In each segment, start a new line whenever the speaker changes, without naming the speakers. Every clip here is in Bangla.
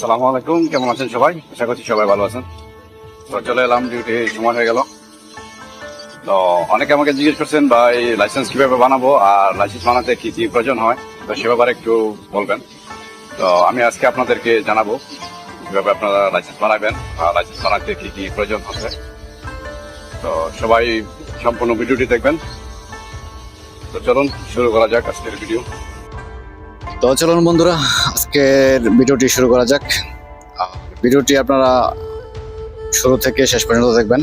সালামু আলাইকুম, কেমন আছেন সবাই? আশা করছি সবাই ভালো আছেন। তো চলে এলাম ডিউটি সময় হয়ে গেল। তো অনেকে আমাকে জিজ্ঞেস করছেন, ভাই লাইসেন্স কীভাবে বানাবো আর লাইসেন্স বানাতে কি কি প্রয়োজন হয়? তো সে ব্যাপারে একটু বলবেন। তো আমি আজকে আপনাদেরকে জানাব কীভাবে আপনারা লাইসেন্স বানাবেন আর লাইসেন্স বানাতে কি কি প্রয়োজন হবে। তো সবাই সম্পূর্ণ ভিডিওটি দেখবেন। তো চলুন, শুরু করা যাক আজকের ভিডিও
তো চলুন বন্ধুরা, আজকের ভিডিওটি শুরু করা যাক। ভিডিওটি আপনারা শুরু থেকে শেষ পর্যন্ত দেখবেন।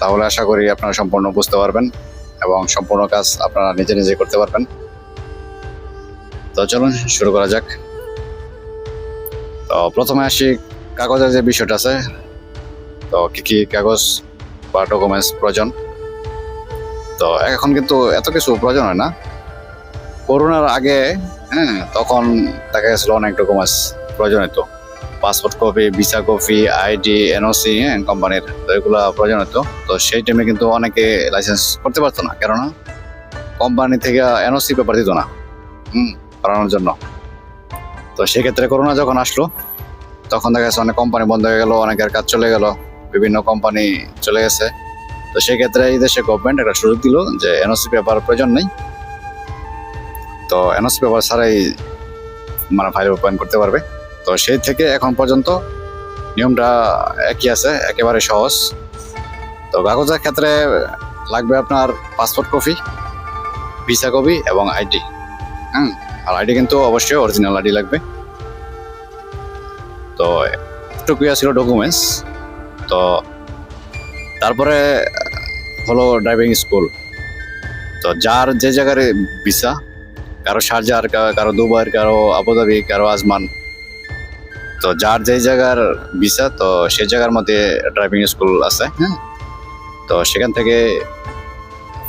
তাহলে আশা করি আপনারা সম্পূর্ণ বুঝতে পারবেন এবং সম্পূর্ণ কাজ আপনারা নিজে নিজে করতে পারবেন। তো চলুন শুরু করা যাক। তো প্রথমে আসি, কাগজের যে বিষয়টা আছে, তো কী কী কাগজ বা ডকুমেন্টস প্রয়োজন? তো এখন কিন্তু এত কিছু প্রয়োজন হয় না। করোনার আগে হ্যাঁ তখন দেখা গেছিল অনেক ডকুমেন্টস প্রয়োজন হতো passport copy, visa copy, ID, NOC হ্যাঁ কোম্পানির, তো এগুলো প্রয়োজন হতো তো সেই টাইমে কিন্তু অনেকে লাইসেন্স করতে পারতো না, কেননা কোম্পানি থেকে এনওসি পেপার দিত না, হুম করানোর জন্য। তো সেক্ষেত্রে করোনা যখন আসলো, তখন দেখা গেছে অনেক কোম্পানি বন্ধ হয়ে গেল, অনেকের কাজ চলে গেল, বিভিন্ন কোম্পানি চলে গেছে। তো সেক্ষেত্রে এই দেশে গভর্নমেন্ট একটা সুযোগ দিল যে এনওসি পেপার প্রয়োজন নেই। তো এনওসি পেপার ছাড়াই মানে ফাইল ওপেন করতে পারবে। তো সেই থেকে এখন পর্যন্ত নিয়মটা একই আছে, একেবারে সহজ। তো কাগজের ক্ষেত্রে লাগবে আপনার পাসপোর্ট কপি ভিসা কপি এবং আইডি হ্যাঁ আর আইডি কিন্তু অবশ্যই অরিজিনাল আইডি লাগবে। তো টুকুয়া ছিল ডকুমেন্টস তো তারপরে হলো ড্রাইভিং স্কুল তো যার যে জায়গার ভিসা কারও শারজার কারও দুবার কারও আবুধাবি, কারও আজমান। তো যার যেই জায়গার ভিসা, তো সেই জায়গার মধ্যে ড্রাইভিং স্কুল আছে হ্যাঁ? তো সেখান থেকে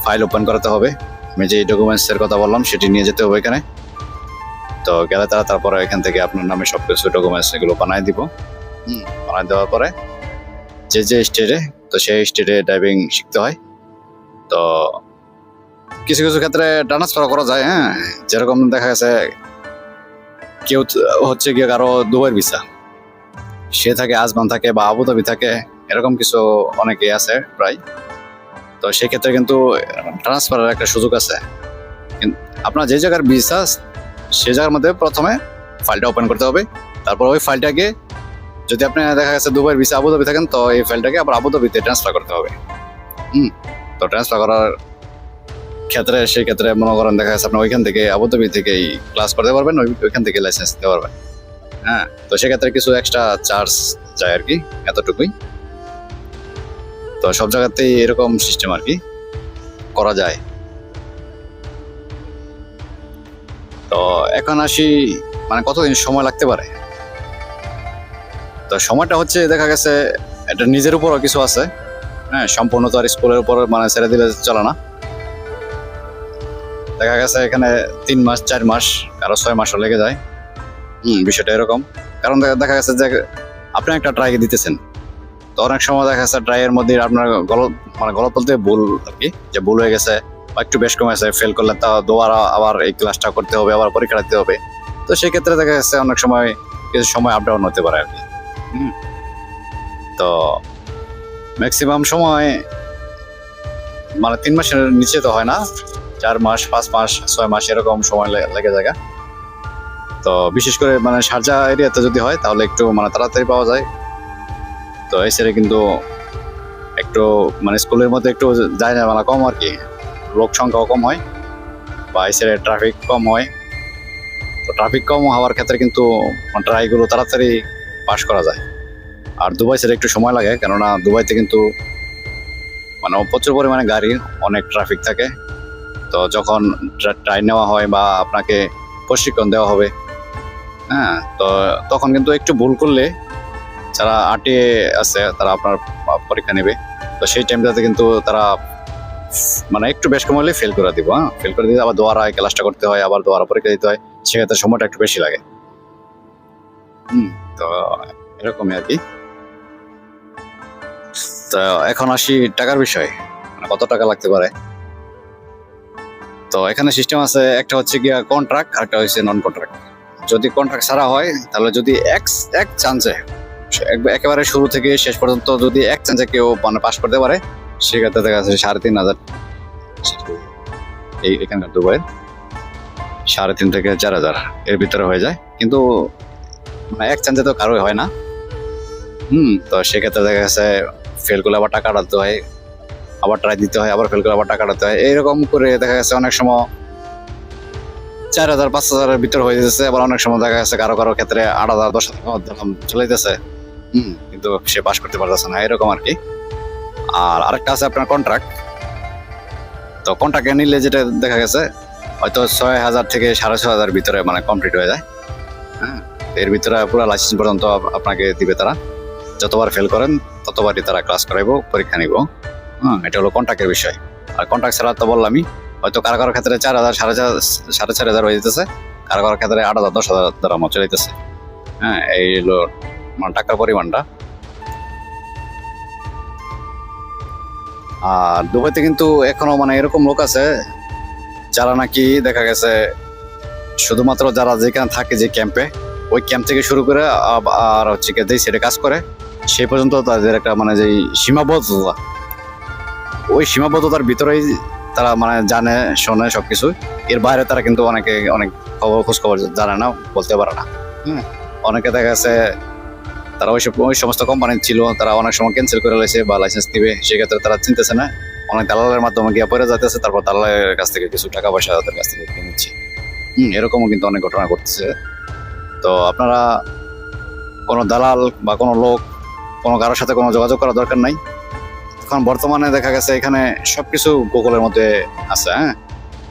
ফাইল ওপেন করাতে হবে। আমি যে ডকুমেন্টসের কথা বললাম, সেটি নিয়ে যেতে হবে এখানে। তো গেলে তারা তারপরে এখান থেকে আপনার নামে সব কিছু ডকুমেন্টস এগুলো বানায় দিব। হুম, বানায় দেওয়ার পরে যে যে স্টেটে তো সেই স্টেটে ড্রাইভিং শিখতে হয়। তো কিছু কিছু ক্ষেত্রে ট্রান্সফার করা যায় হ্যাঁ? যেরকম দেখা গেছে, কেউ হচ্ছে গিয়ে কারও দুবাইয়ের ভিসা সে থাকে, আজমান থাকে বা আবুধাবি থাকে, এরকম কিছু অনেকে আছে প্রায়। তো সেক্ষেত্রে কিন্তু ট্রান্সফারের একটা সুযোগ আছে। আপনার যে জায়গার ভিসা সে জায়গার মধ্যে প্রথমে ফাইলটা ওপেন করতে হবে। তারপর ওই ফাইলটাকে যদি আপনি দেখা গেছে দুবাইয়ের ভিসা আবুধাবি থাকেন, তো এই ফাইলটাকে আবার আবুধাবিতে ট্রান্সফার করতে হবে। হুম, তো ট্রান্সফার করার ক্ষেত্রে, সেই ক্ষেত্রে মনে করেন দেখা যাচ্ছে আপনি ওইখান থেকে আবুধাবি থেকেই ক্লাস করতে পারবেন ওইখান থেকে লাইসেন্স নিতে পারবেন। হ্যাঁ তো সেক্ষেত্রে কিছু এক্সট্রা চার্জ যায় আর কি, এতটুকুই। তো সব জায়গাতেই এরকম সিস্টেম আর কি করা যায়। তো এখন আসি মানে কতদিন সময় লাগতে পারে? তো সময়টা হচ্ছে, দেখা গেছে, এটা নিজের উপরও কিছু আছে। হ্যাঁ সম্পূর্ণ তো আর স্কুলের উপর মানে ছেড়ে দিলে চলে না। দেখা গেছে এখানে তিন মাস চার মাস কারও ছয় মাসও লেগে যায়। হুম। বিষয়টা এরকম। কারণ দেখা- গেছে যে আপনি একটা ট্রাই দিতেছেন। তো অনেক সময় দেখা যাচ্ছে ট্রাইয়ের মধ্যে আপনার গলত মানে গলত বলতে ভুল আর কি যে ভুল হয়ে গেছে বা একটু বেশ কমেছে ফেল করলে তা দোয়ারা আবার এই ক্লাসটা করতে হবে আবার পরীক্ষা দিতে হবে। তো সেই ক্ষেত্রে দেখা যাচ্ছে অনেক সময় কিছু সময় আপ ডাউন হতে পারে আর কি। হুম। তো ম্যাক্সিমাম সময় মানে তিন মাসের নিচে তো হয় না। চার মাস, পাঁচ মাস, ছয় মাস এরকম সময় লেগে যায় তো বিশেষ করে মানে সারজা এরিয়াতে যদি হয়, তাহলে একটু মানে তাড়াতাড়ি পাওয়া যায়। তো এই সাইডে কিন্তু একটু মানে স্কুলের মধ্যে একটু যায় না মানে কম আর কি লোক সংখ্যাও কম হয় বা সাইডে ট্রাফিক কম হয়। তো ট্রাফিক কম হওয়ার ক্ষেত্রে কিন্তু ট্রাইগুলো তাড়াতাড়ি পাস করা যায়। আর দুবাই সাইডে একটু সময় লাগে, কেননা দুবাইতে কিন্তু মানে প্রচুর পরিমাণে গাড়ি, অনেক ট্রাফিক থাকে। তো যখন ট্রাই নেওয়া হয় বা আপনাকে প্রশিক্ষণ দেওয়া হবে হ্যাঁ তো তখন কিন্তু একটু ভুল করলে যারা আরটিএ আছে তারা আপনার পরীক্ষা নেবে। তো সেই টাইমটাতে কিন্তু তারা মানে একটু বেশ কম হলে ফেল করে দিব হ্যাঁ ফেল করে দিতে আবার দোয়ারা ক্লাসটা করতে হয়, আবার দোয়ারা পরীক্ষা দিতে হয়, সেক্ষেত্রে সময়টা একটু বেশি লাগে। হুম, তো এরকমই আর কি তো এখন আসি টাকার বিষয় মানে কত টাকা লাগতে পারে? তো এখানে সিস্টেম আছে, একটা হচ্ছে গিয়া কন্ট্রাক্ট আর একটা হচ্ছে নন কন্ট্রাক্ট যদি কন্ট্রাক্ট ছাড়া হয়, তাহলে যদি এক এক চান্সে একেবারে শুরু থেকে শেষ পর্যন্ত যদি এক চান্সে কেউ মানে পাস করতে পারে, সেক্ষেত্রে দেখা যাচ্ছে সাড়ে তিন হাজার। এই এখানকার দুবাইয়ের সাড়ে তিন থেকে চার হাজার এর ভিতরে হয়ে যায়। কিন্তু মানে এক চান্সে তো কারোই হয় না। হুম, তো সেক্ষেত্রে দেখা গেছে ফেল করলে আবার টাকা কাটাতে হয়। আবার ট্রাই দিতে হয়, আবার ফেল করে আবার টাকা কাটাতে হয়। এইরকম করে দেখা গেছে অনেক সময় চার হাজার, পাঁচ হাজারের ভিতর হয়ে যেতেছে আবার অনেক সময় দেখা যাচ্ছে কারও কারও ক্ষেত্রে আট হাজার, দশ হাজার চলে যেতেছে হুম, কিন্তু সে পাস করতে পারতেছে না, এরকম আর কি। আর আরেকটা আছে আপনার কন্ট্রাক্ট তো কন্ট্রাক্টে নিলে যেটা দেখা গেছে, হয়তো ছয় হাজার থেকে সাড়ে ছয় হাজার ভিতরে মানে কমপ্লিট হয়ে যায়। হ্যাঁ এর ভিতরে পুরো লাইসেন্স পর্যন্ত আপনাকে দিবে তারা। যতবার ফেল করেন, ততবারই তারা ক্লাস করাইবো, পরীক্ষা নিব। হ্যাঁ এটা হলো কন্ট্রাক্টের বিষয়। আর কন্ট্রাক্ট ছাড়া তো বললামই, হয়তো কারও কারও ক্ষেত্রে চার হাজার, সাড়ে চার সাড়ে চার হাজার হয়ে যেতেছে, কারও কারও ক্ষেত্রে আট হাজার, দশ হাজার দ্বারা মতো চলে যেতেছে। হ্যাঁ এই হলো মানে টাকার পরিমাণটা। আর দুবাইতে কিন্তু এখনও মানে এরকম লোক আছে, যারা নাকি দেখা গেছে শুধুমাত্র যারা যেখানে থাকে যে ক্যাম্পে ওই ক্যাম্প থেকে শুরু করে আর হচ্ছে যেই সেটে কাজ করে, সেই পর্যন্ত তাদের একটা মানে যেই সীমাবদ্ধতা। ওই সীমাবদ্ধতার ভিতরেই তারা মানে জানে, শোনে সবকিছু। এর বাইরে তারা কিন্তু অনেকে, অনেক খবর খোঁজ খবর জানে না, বলতে পারে না। হ্যাঁ অনেকে দেখা গেছে তারা ওইসব ওই সমস্ত কোম্পানি ছিল, তারা অনেক সময় ক্যান্সেল করে লাইছে বা লাইসেন্স দিবে, সেক্ষেত্রে তারা চিনতেছে না। অনেক দালালের মাধ্যমে গিয়ে পড়ে যাইতেছে, তারপর দালালের কাছ থেকে কিছু টাকা পয়সা তাদের কাছ থেকে কিনে নিচ্ছে। হুম, এরকমও কিন্তু অনেক ঘটনা ঘটতেছে। তো আপনারা কোনো দালাল বা কোনো লোক, কোনো কারোর সাথে কোনো যোগাযোগ করার দরকার নাই। এখন বর্তমানে দেখা গেছে এখানে সবকিছু গুগলের মধ্যে আছে হ্যাঁ?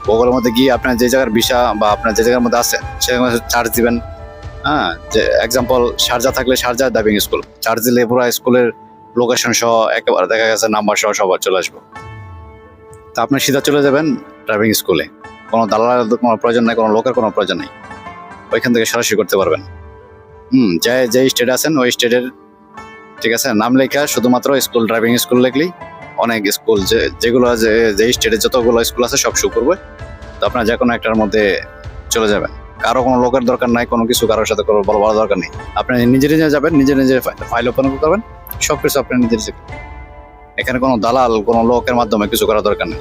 গুগলের মধ্যে গিয়ে আপনার যে জায়গার ভিসা বা আপনার যে জায়গার মধ্যে আছে সেখানে চার্জ দিবেন হ্যাঁ? যে এক্সাম্পল শারজা থাকলে শারজা ডাইভিং স্কুল চার্জ দিলে পুরো স্কুলের লোকেশন সহ একেবারে দেখা গেছে নাম্বার সহ সবার চলে আসব। তা আপনি সিধা চলে যাবেন ড্রাইভিং স্কুলে কোনো দালালের কোনো প্রয়োজন নাই, কোনো লোকের কোনো প্রয়োজন নেই। ওইখান থেকে সরাসরি করতে পারবেন। হুম, যে যে স্টেটে আছেন, ওই স্টেটের ঠিক আছে? নাম লেখা শুধুমাত্র স্কুল ড্রাইভিং স্কুল লিখলেই অনেক স্কুল যে, যেগুলো যে স্টেটে যতগুলো স্কুল আছে সব শো করবে। তো আপনার যে কোনো একটার মধ্যে চলে যাবেন। কারও কোনো লোকের দরকার নাই, কোনো কিছু কারোর সাথে কোনো বড় দরকার নেই। আপনি নিজে নিজে যাবেন, নিজে নিজে ফাইল ওপেন করবেন সব কিছু আপনি নিজে নিজে এখানে কোনো দালাল, কোনো লোকের মাধ্যমে কিছু করার দরকার নেই।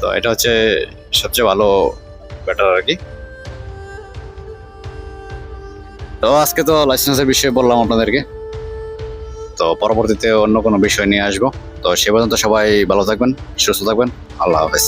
তো এটা হচ্ছে সবচেয়ে ভালো ব্যাটার আর কি। তো আজকে তো লাইসেন্সের বিষয়ে বললাম আপনাদেরকে। তো পরবর্তীতে অন্য কোনো বিষয় নিয়ে আসব। তো সে পর্যন্ত সবাই ভালো থাকবেন, সুস্থ থাকবেন। আল্লাহ হাফেজ।